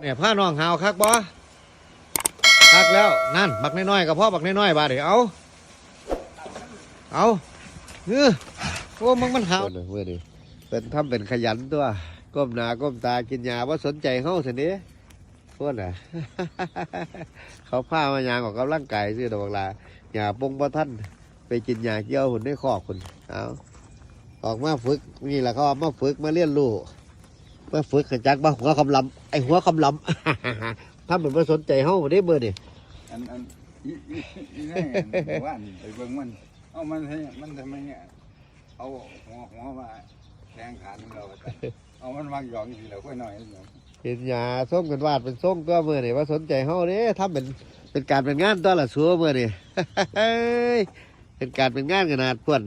เนี่ยผ้าน้องหาวคักบ่คักแล้วนั่นบักน้อยๆกับพ่อบักน้อยๆบาดเดี๋ยวเอาเอาเออโอ้มึงมันหาวเมื่อนี้เป็นทำเป็นขยันตัวก้มหน้าก้มตากินยาว่าสนใจเฮาสินี้พวกน่ะ เขาพามายางออกกำลังกายซื้อดอกลาหยาปงบ่ท่านไปกินยาเกี่ยวหุ่นได้คอกคุณเอาออกมาฝึกนี่แหละเขาเอามาฝึกมาเรียนรู้ มื่อฝึกกันจักบ้าหัวคำลำไอหัวคำลำถ้าเป็นไม่สนใจเฮาบ่ได้เบอร์นี่อันอันอีอีอีนี่ว่านี่ไปเบิ่งมันเอามันให้มันทำไมเนี่ยเอาหัวหัวมาแทงขาของเราไปเอามันวางหยองทีเราค่อยหน่อยหน่อยเห็นยาส้มกันวาดเป็นส้มตัวเมื่อนี่ว่าสนใจเฮาเด้ทำเป็นเป็นการเป็นงานตัวละสัวเมื่อนี่เป็นการเป็นงานขนาดพวน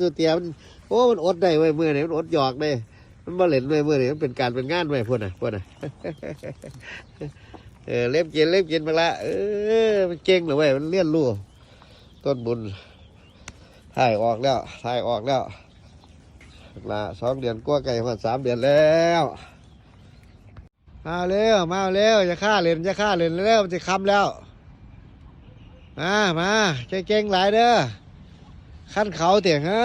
สุเตียมันโอ้มันอดได้เว้ยเมื่อนี่มันอดหยอกได้ มันบ่เล่นเว้ยเมื่อนี่มันเป็นการเป็นงานเว้ยพวนน่ะพวนน่ะ เออเล็บกินเล็บกินไปละเออมันเก่งเหรอเว้ยมันเลี้ยนรู้ต้นบุญถ่ายออกแล้วถ่ายออกแล้วละสองเดือนกว่าไก่มาสามเดือนแล้วมาเร็วมาเร็วจะฆ่าเล่นจะฆ่าเล่นเร็วมันจะคำแล้วมามาเก่งๆหลายเด้อขั้นเขาเตียงฮะ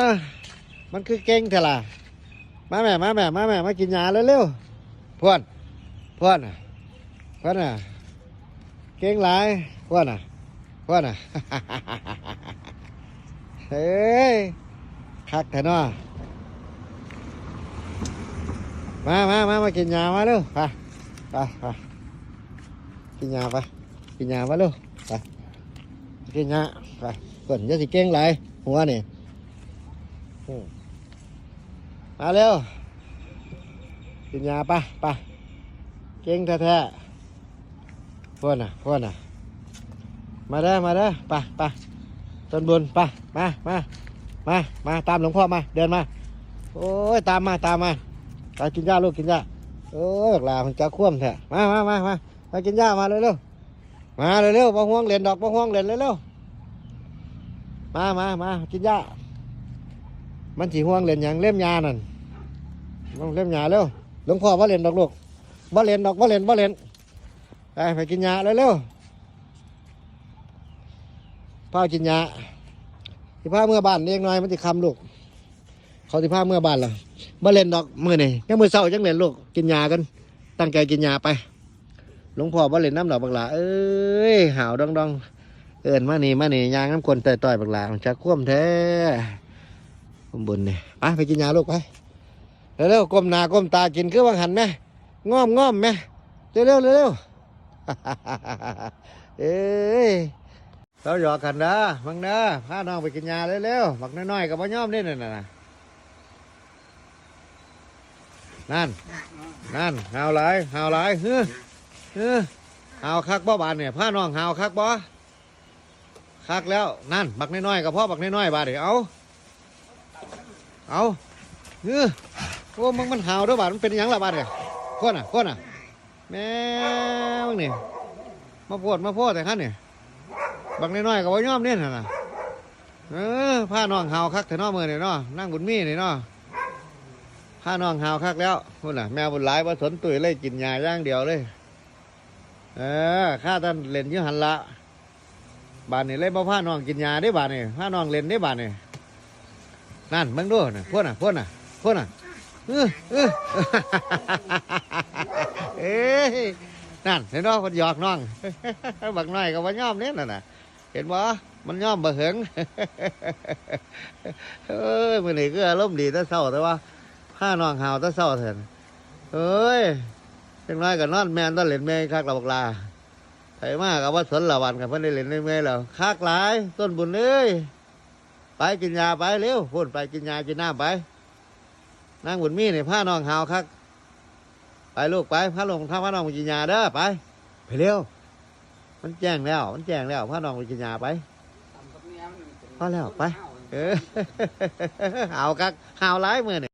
มันคือเก่งเถอะล่ะ มาแม่มาแม่มาแม่มากินยาเร็วๆพวนพวนน่ะพ่อน่ะเก่งหลายพ่อน่ะพ่อน่ะเฮ้ยคักแต่นอมามามามากินยามาเร็วไปไปไปกินยาไปกินยามาเร็วไปกินยาไปเพิ่นจะสิเก่งหลายหัวนี่อื มาเร็ว กินยาปไปะเก่งแท้ๆพ่อน่ะพ่อน่ะ มาเด้อมาเด้อปไปต้นบุญไปมามามามาตามหลวงพ่อมาเดินมา โอ้ยตามมาตามมาไปกินหญ้าลูกกินหญ้าโอ้ยลามันจะคว่ำแท้มามามามามากินหญ้ามาเร็วๆมาเร็วๆมาห่วงเล่นดอกมาห่วงเล่นเร็วๆมามามากินหญ้า มันสีห่วงเล่นอย่างเล่มยานั่นต้องเล่มยาเร็วหลวงพ่อว่าเล่นดอกลูกว่าเล่นดอกว่าเล่นว่าเล่นไปไปกินยาเร็วๆพ่อกินยาที่พาเมื่อบ้านเลี้ยงน้อยมันจะคำลูกเขาที่พาเมื่อบ้านเหรอมาเล่นดอกมือนี่ยังมือเศร้าจังเล่นลูกกินยากัน ตั้งใจกินยาไปหลวงพ่อมาเล่นน้ำดอกบักหลาเอ้ยหาวดองดองเอินมานี่มานี่ยางน้ำคนต่อยต่อยบักหลามันจะคว่ำแท้ ผมบุญเนี่ยไปไปกินยาลูกไปเร็วๆก้มหน้าก้มตากินคือวังหันไหมง่อมง่อมไหมเร็วๆเร็วๆเอ้ยเราหยอกกันนะมังนะพาน้องไปกินยาเร็วๆบักน้อยๆกับพ่อย่อมนี่น่ะนะนั่น นั่นหาวหลายหาวหลายเฮ้อเฮ้อหาวคักบ่บานเนี่ยพาน้องหาวคักบ่คักแล้วนั่น บักน้อยๆกับพ่อบักน้อยๆบาดเดี๋ยวเอา เอาเฮ้อโอ้มึงมันหาวด้วยบาดมันเป็นยังละบาดเนี่ยคนอะคนอะ แม่มึงนี่มาโพดมาโพดแต่ขั้นเนี่ยบักน้อยๆกับว่ายอมเนี่ยน่ะเออผ้าน้องหาวคักแต่นอมือเนี่ยนาะนั่งบุญมีเนี่ยนาะผ้าน้องหาวคักแล้วพุ่นน่ะ แมวบุญหลายว่าสนตุยเลยกินยาย่างเดียวเลย เออข้าท่านเล่นยุหันละบานนี่เลยมาผ้าน้องกินยาได้บานนี่ผ้าน้องเล่นได้บานนี่ นั่นมึงดูน่ะพวกน่ะพวกน่ะพวกน่ะเออเออเอ้ยนั่นเห็นว่าคนหยอกน้องบักน้อยกับว่าย่อมเนี่ยน่ะนะเห็นบ่มันย่อมบ่เหิงเอ้ยมื้อนี้ก็อารมณ์ดีแต่เช้าแต่ว่าผ้าน้องหาวแต่เช้าเถินเอ้ยจังน้อยก็นอนแม่นตอนเล่นแม่คักละบักลาไผมากับว่าสนละวันกับเพิ่นได้เล่นได้แม่แล้วคักหลายต้นบุญเอ้ย ไปกินยาไปเร็วพุ่นไปกินยากินน้ำไปนางบุญมีนี่ผ้าน้องหาวคักไปลูกไปพระลงพระพระน้องไปกินยาเด้อไป ไปเร็ว มันแจ้งแล้ว มันแจ้งแล้วพระน้องไปกินยาไปพอแล้วไป เออเอากักหาวร้ายมือนี่